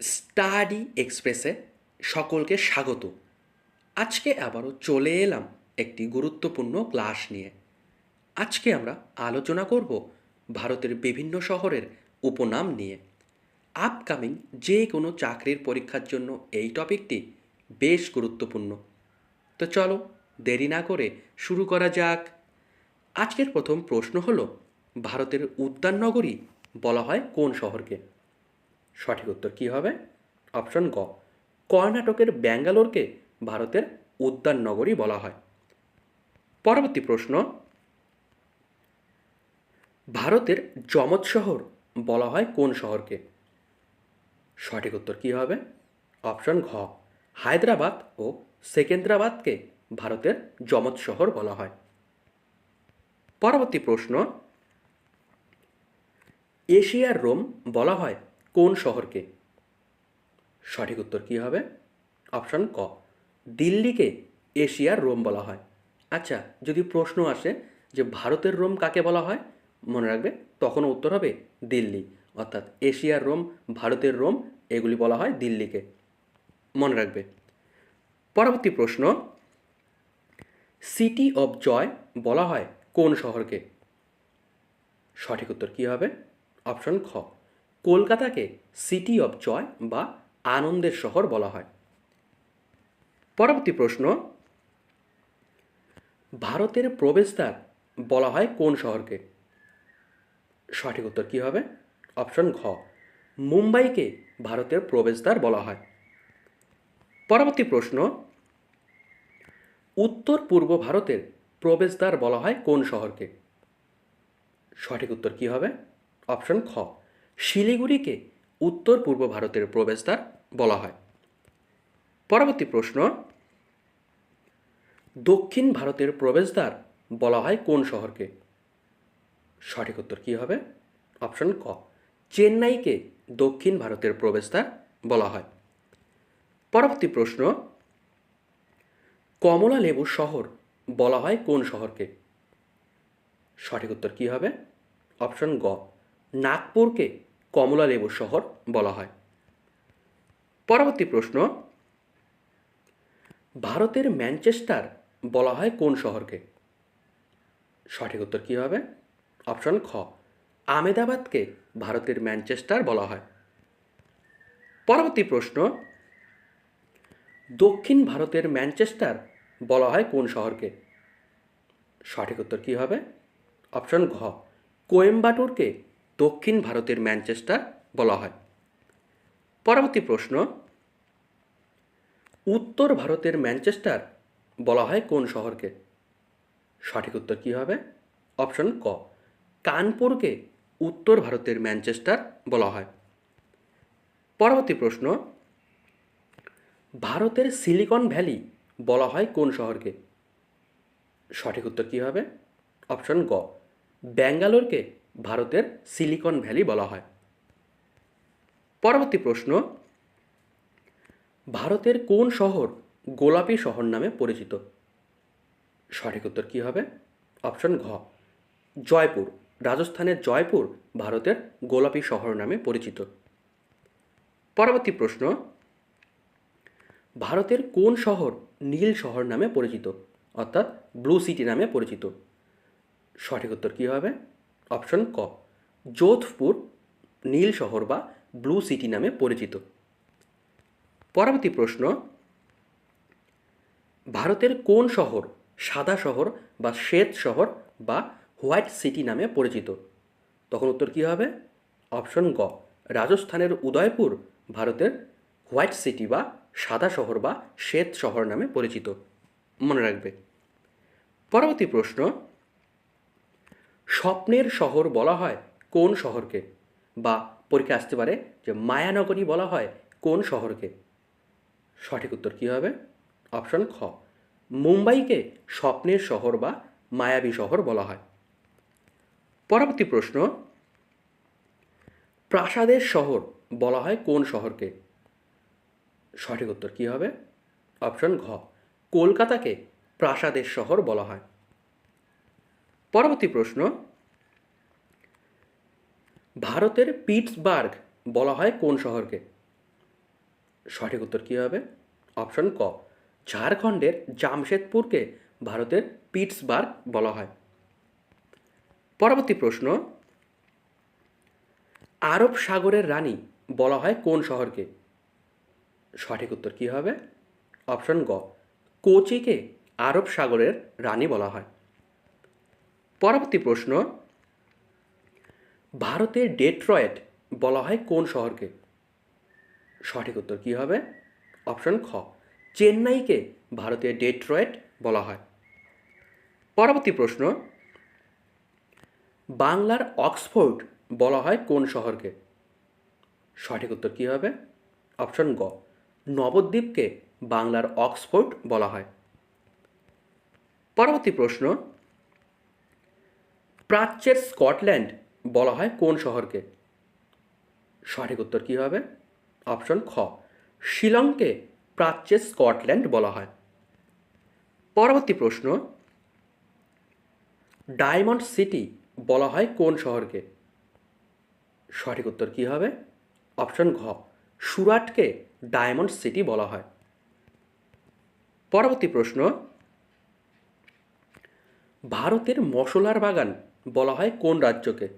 Study এক্সপ্রেসে সকলকে স্বাগত। আজকে আবারও চলে এলাম একটি গুরুত্বপূর্ণ ক্লাস নিয়ে। আজকে আমরা আলোচনা করব ভারতের বিভিন্ন শহরের উপনাম নিয়ে। আপকামিং যে কোনো চাকরির পরীক্ষার জন্য এই টপিকটি বেশ গুরুত্বপূর্ণ। তো চলো দেরি না করে শুরু করা যাক। আজকের প্রথম প্রশ্ন হলো, ভারতের উদ্যান নগরী বলা হয় কোন শহরকে? সঠিক উত্তর কী হবে? অপশন গ। কর্ণাটকের ব্যাঙ্গালোরকে ভারতের উদ্যান নগরী বলা হয়। পরবর্তী প্রশ্ন। ভারতের যমজ শহর বলা হয় কোন শহরকে? সঠিক উত্তর কী হবে? অপশন ঘ। হায়দ্রাবাদ ও সেকেন্দ্রাবাদকে ভারতের যমজ শহর বলা হয়। পরবর্তী প্রশ্ন। এশিয়ার রোম বলা হয় কোন শহরকে? সঠিক উত্তর কী হবে? অপশন ক। দিল্লিকে এশিয়ার রোম বলা হয়। আচ্ছা যদি প্রশ্ন আসে যে ভারতের রোম কাকে বলা হয়? মনে রাখবে, তখনও উত্তর হবে দিল্লি। অর্থাৎ এশিয়ার রোম, ভারতের রোম, এগুলি বলা হয় দিল্লিকে। মনে রাখবে। পরবর্তী প্রশ্ন। সিটি অফ জয় বলা হয় কোন শহরকে? সঠিক উত্তর কী হবে? অপশন খ। কলকাতাকে সিটি অফ জয় বা আনন্দের শহর বলা হয়। পরবর্তী প্রশ্ন, ভারতের প্রবেশদ্বার বলা হয় কোন শহরকে? সঠিক উত্তর কী হবে? অপশন ঘ, মুম্বাইকে ভারতের প্রবেশদ্বার বলা হয়। পরবর্তী প্রশ্ন, উত্তর পূর্ব ভারতের প্রবেশদ্বার বলা হয় কোন শহরকে? সঠিক উত্তর কী হবে? অপশন খ শিলিগুড়িকে উত্তর পূর্ব ভারতের প্রবেশদ্বার বলা হয়। পরবর্তী প্রশ্ন, দক্ষিণ ভারতের প্রবেশদ্বার বলা হয় কোন শহরকে? সঠিক উত্তর কী হবে? অপশন ক, চেন্নাইকে দক্ষিণ ভারতের প্রবেশদ্বার বলা হয়। পরবর্তী প্রশ্ন, কমলা লেবু শহর বলা হয় কোন শহরকে? সঠিক উত্তর কী হবে? অপশন গ, নাগপুরকে কমলা লেবু শহর বলা হয়। পরবর্তী প্রশ্ন, ভারতের ম্যানচেস্টার বলা হয় কোন শহরকে? সঠিক উত্তর কী হবে? অপশন খ, আমেদাবাদকে ভারতের ম্যানচেস্টার বলা হয়। পরবর্তী প্রশ্ন, দক্ষিণ ভারতের ম্যানচেস্টার বলা হয় কোন শহরকে? সঠিক উত্তর কী হবে? অপশন ঘ, কোয়েম্বাটুরকে দক্ষিণ ভারতের ম্যানচেস্টার বলা হয়। পরবর্তী প্রশ্ন, উত্তর ভারতের ম্যানচেস্টার বলা হয় কোন শহরকে? সঠিক উত্তর কী হবে? অপশন ক, কানপুরকে উত্তর ভারতের ম্যানচেস্টার বলা হয়। পরবর্তী প্রশ্ন, ভারতের সিলিকন ভ্যালি বলা হয় কোন শহরকে? সঠিক উত্তর কী হবে? অপশন গ, ব্যাঙ্গালোরকে ভারতের সিলিকন ভ্যালি বলা হয়। পরবর্তী প্রশ্ন, ভারতের কোন শহর গোলাপি শহর নামে পরিচিত? সঠিক উত্তর কী হবে? অপশন ঘ, জয়পুর, রাজস্থানের জয়পুর ভারতের গোলাপি শহর নামে পরিচিত। পরবর্তী প্রশ্ন, ভারতের কোন শহর নীল শহর নামে পরিচিত? অর্থাৎ ব্লু সিটি নামে পরিচিত। সঠিক উত্তর কী হবে? অপশন ক। যোধপুর, নীল শহর বা ব্লু সিটি নামে পরিচিত। পরবর্তী প্রশ্ন, ভারতের কোন শহর সাদা শহর বা শ্বেত শহর বা হোয়াইট সিটি নামে পরিচিত? তখন উত্তর কী হবে? অপশন গ, রাজস্থানের উদয়পুর, ভারতের হোয়াইট সিটি বা সাদা শহর বা শ্বেত শহর নামে পরিচিত। মনে রাখবে। পরবর্তী প্রশ্ন স্বপ্নের শহর বলা হয় কোন শহরকে? বা পরীক্ষা আসতে পারে যে মায়ানগরী বলা হয় কোন শহরকে? সঠিক উত্তর কী হবে? অপশন খ। মুম্বাইকে স্বপ্নের শহর বা মায়াবী শহর বলা হয়। পরবর্তী প্রশ্ন। প্রাসাদের শহর বলা হয় কোন শহরকে? সঠিক উত্তর কী হবে? অপশন ঘ। কলকাতাকে প্রাসাদের শহর বলা হয়। পরবর্তী প্রশ্ন, ভারতের পিটসবার্গ বলা হয় কোন শহরকে? সঠিক উত্তর কী হবে? অপশন ক, ঝাড়খণ্ডের জামশেদপুরকে ভারতের পিটসবার্গ বলা হয়। পরবর্তী প্রশ্ন, আরব সাগরের রানী বলা হয় কোন শহরকে? সঠিক উত্তর কী হবে? অপশন গ, কোচিকে আরব সাগরের রানী বলা হয়। পরবর্তী প্রশ্ন ভারতের ডেট্রয়েট বলা হয় কোন শহরকে? সঠিক উত্তর কী হবে? অপশন খ, চেন্নাইকে ভারতের ডেট্রয়েট বলা হয়। পরবর্তী প্রশ্ন, বাংলার অক্সফোর্ড বলা হয় কোন শহরকে? সঠিক উত্তর কী হবে? অপশন গ, নবদ্বীপকে বাংলার অক্সফোর্ড বলা হয়। পরবর্তী প্রশ্ন প্রাচ্যের স্কটল্যান্ড বলা হয় কোন শহরকে? সঠিক উত্তর কী হবে? অপশন খ। শিলংকে প্রাচ্যের স্কটল্যান্ড বলা হয়। পরবর্তী প্রশ্ন, ডায়মন্ড সিটি বলা হয় কোন শহরকে? সঠিক উত্তর কী হবে? অপশন ঘ। সুরাটকে ডায়মন্ড সিটি বলা হয়। পরবর্তী প্রশ্ন, ভারতের মশলার বাগান বলা হয় কোন রাজ্যকে?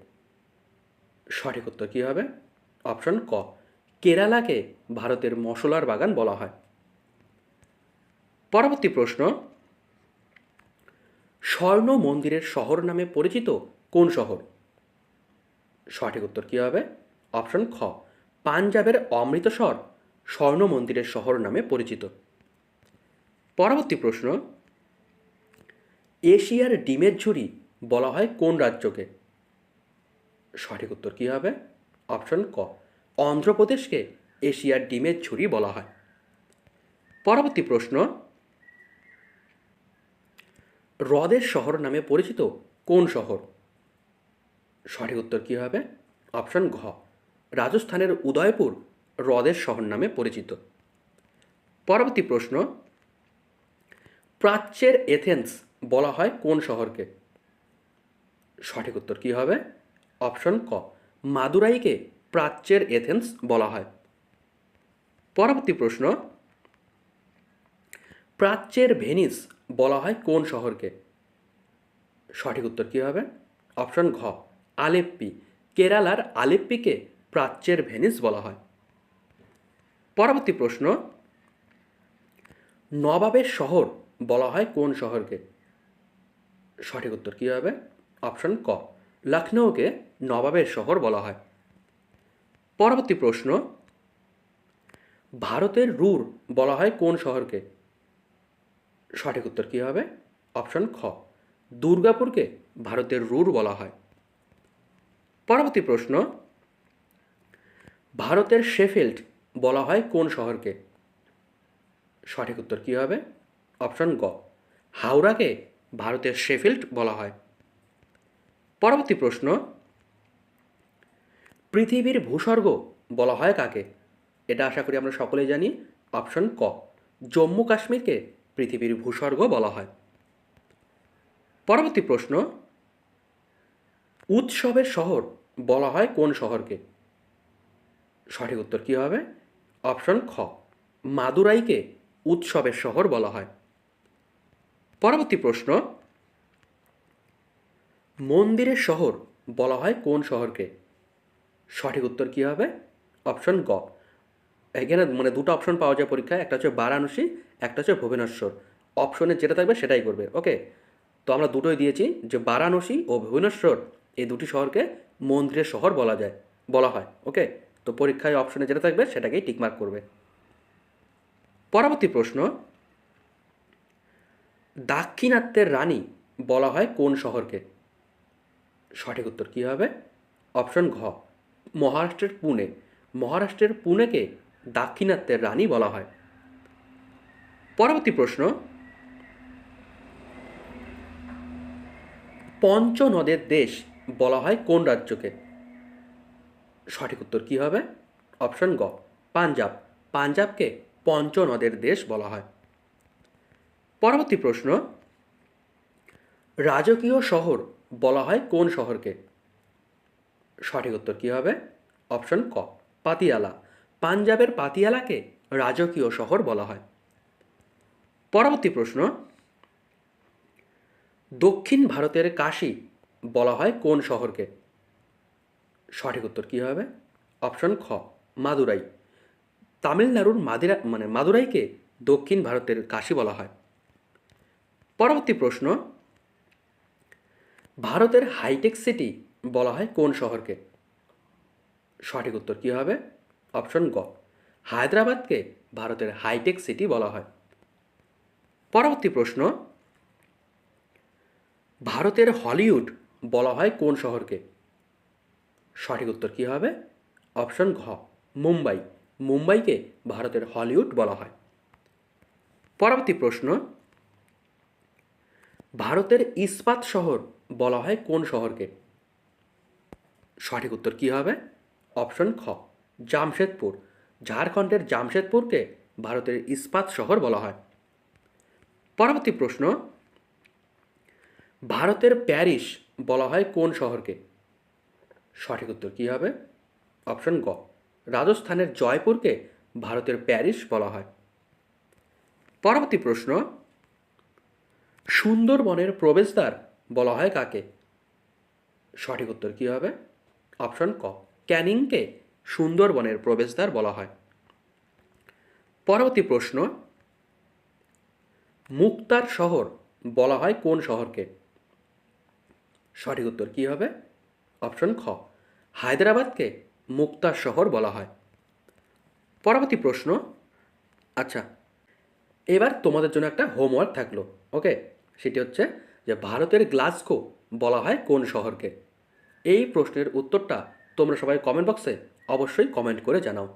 সঠিক উত্তর কী হবে? অপশন ক। কেরালাকে ভারতের মশলার বাগান বলা হয়। পরবর্তী প্রশ্ন। স্বর্ণ মন্দিরের শহর নামে পরিচিত কোন শহর? সঠিক উত্তর কী হবে? অপশন খ। পাঞ্জাবের অমৃতসর স্বর্ণ মন্দিরের শহর নামে পরিচিত। পরবর্তী প্রশ্ন। এশিয়ার ডিমের ঝুড়ি বলা হয় কোন রাজ্যকে? সঠিক উত্তর কী হবে? অপশন ক। অন্ধ্রপ্রদেশকে এশিয়ার ডিমের ঝুড়ি বলা হয়। পরবর্তী প্রশ্ন। হ্রদের শহর নামে পরিচিত কোন শহর? সঠিক উত্তর কী হবে? অপশন ঘ। রাজস্থানের উদয়পুর হ্রদের শহর নামে পরিচিত। পরবর্তী প্রশ্ন। প্রাচ্যের এথেন্স বলা হয় কোন শহরকে? সঠিক উত্তর কী হবে? অপশন ক। মাদুরাইকে প্রাচ্যের এথেন্স বলা হয়। পরবর্তী প্রশ্ন। প্রাচ্যের ভেনিস বলা হয় কোন শহরকে? সঠিক উত্তর কী হবে? অপশন ঘ। আলেপ্পি। কেরালার আলেপ্পিকে প্রাচ্যের ভেনিস বলা হয়। পরবর্তী প্রশ্ন। নবাবের শহর বলা হয় কোন শহরকে? সঠিক উত্তর কী হবে? অপশন ক। লখনৌকে নবাবের শহর বলা হয়। পরবর্তী প্রশ্ন, ভারতের রুর বলা হয় কোন শহরকে? সঠিক উত্তর কী হবে? অপশন খ, দুর্গাপুরকে ভারতের রুর বলা হয়। পরবর্তী প্রশ্ন, ভারতের শেফিল্ড বলা হয় কোন শহরকে? সঠিক উত্তর কী হবে? অপশন গ, হাওড়াকে ভারতের শেফিল্ড বলা হয়। পরবর্তী প্রশ্ন, পৃথিবীর ভূস্বর্গ বলা হয় কাকে? এটা আশা করি আমরা সকলেই জানি। অপশন ক, জম্মু কাশ্মীরকে পৃথিবীর ভূস্বর্গ বলা হয়। পরবর্তী প্রশ্ন, উৎসবের শহর বলা হয় কোন শহরকে? সঠিক উত্তর কী হবে? অপশন খ, মাদুরাইকে উৎসবের শহর বলা হয়। পরবর্তী প্রশ্ন মন্দিরের শহর বলা হয় কোন শহরকে? সঠিক উত্তর কী হবে? অপশন গ। এখানে মানে দুটো অপশন পাওয়া যায় পরীক্ষায়, একটা হচ্ছে বারাণসী, একটা হচ্ছে ভুবনেশ্বর। অপশনে যেটা থাকবে সেটাই করবে, ওকে? তো আমরা দুটোই দিয়েছি যে বারাণসী ও ভুবনেশ্বর, এই দুটি শহরকে মন্দিরের শহর বলা যায়, বলা হয়, ওকে? তো পরীক্ষায় অপশনে যেটা থাকবে সেটাকেই টিকমার্ক করবে। পরবর্তী প্রশ্ন, দাক্ষিণাত্যের রানী বলা হয় কোন শহরকে? সঠিক উত্তর কী হবে? অপশন ঘ, মহারাষ্ট্রের পুনে। মহারাষ্ট্রের পুনেকে দাক্ষিণাত্যের রানী বলা হয়। পরবর্তী প্রশ্ন, পঞ্চনদের দেশ বলা হয় কোন রাজ্যকে? সঠিক উত্তর কী হবে? অপশন গ পাঞ্জাব। পাঞ্জাবকে পঞ্চনদের দেশ বলা হয়। পরবর্তী প্রশ্ন, রাজকীয় শহর বলা হয় কোন শহরকে? সঠিক উত্তর কী হবে? অপশন ক, পাতিয়ালা। পাঞ্জাবের পাতিয়ালাকে রাজকীয় শহর বলা হয়। পরবর্তী প্রশ্ন, দক্ষিণ ভারতের কাশী বলা হয় কোন শহরকে? সঠিক উত্তর কী হবে? অপশন খ, মাদুরাই। তামিলনাড়ুর মাদিরা মানে মাদুরাইকে দক্ষিণ ভারতের কাশী বলা হয়। পরবর্তী প্রশ্ন ভারতের হাইটেক সিটি বলা হয় কোন শহরকে? সঠিক উত্তর কী হবে? অপশন গ। হায়দ্রাবাদকে ভারতের হাইটেক সিটি বলা হয়। পরবর্তী প্রশ্ন, ভারতের হলিউড বলা হয় কোন শহরকে? সঠিক উত্তর কী হবে? অপশন ঘ, মুম্বাই। মুম্বাইকে ভারতের হলিউড বলা হয়। পরবর্তী প্রশ্ন, ভারতের ইস্পাত শহর বলা হয় কোন শহরকে? সঠিক উত্তর কী হবে? অপশন খ, জামশেদপুর। ঝাড়খণ্ডের জামশেদপুরকে ভারতের ইস্পাত শহর বলা হয়। পরবর্তী প্রশ্ন, ভারতের প্যারিস বলা হয় কোন শহরকে? সঠিক উত্তর কী হবে? অপশন গ, রাজস্থানের জয়পুরকে ভারতের প্যারিস বলা হয়। পরবর্তী প্রশ্ন, সুন্দরবনের প্রবেশদ্বার বলা হয় কাকে? সঠিক উত্তর কী হবে? অপশন ক। ক্যানিংকে সুন্দরবনের প্রবেশদ্বার বলা হয়। পরবর্তী প্রশ্ন, মুক্তার শহর বলা হয় কোন শহরকে? সঠিক উত্তর কী হবে? অপশন খ। হায়দ্রাবাদকে মুক্তার শহর বলা হয়। পরবর্তী প্রশ্ন আচ্ছা এবার তোমাদের জন্য একটা হোমওয়ার্ক থাকল, ওকে? সেটি হচ্ছে যে ভারতের গ্লাসগো বলা হয় কোন শহরকে? এই প্রশ্নের উত্তরটা তোমরা সবাই কমেন্ট বক্সে অবশ্যই কমেন্ট করে জানাও।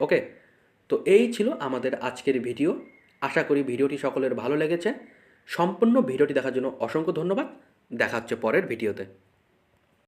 ওকে তো এই ছিল আমাদের আজকের ভিডিও। আশা করি ভিডিওটি সকলের ভালো লেগেছে। সম্পূর্ণ ভিডিওটি দেখার জন্য অসংখ্য ধন্যবাদ। দেখা হচ্ছে পরের ভিডিওতে।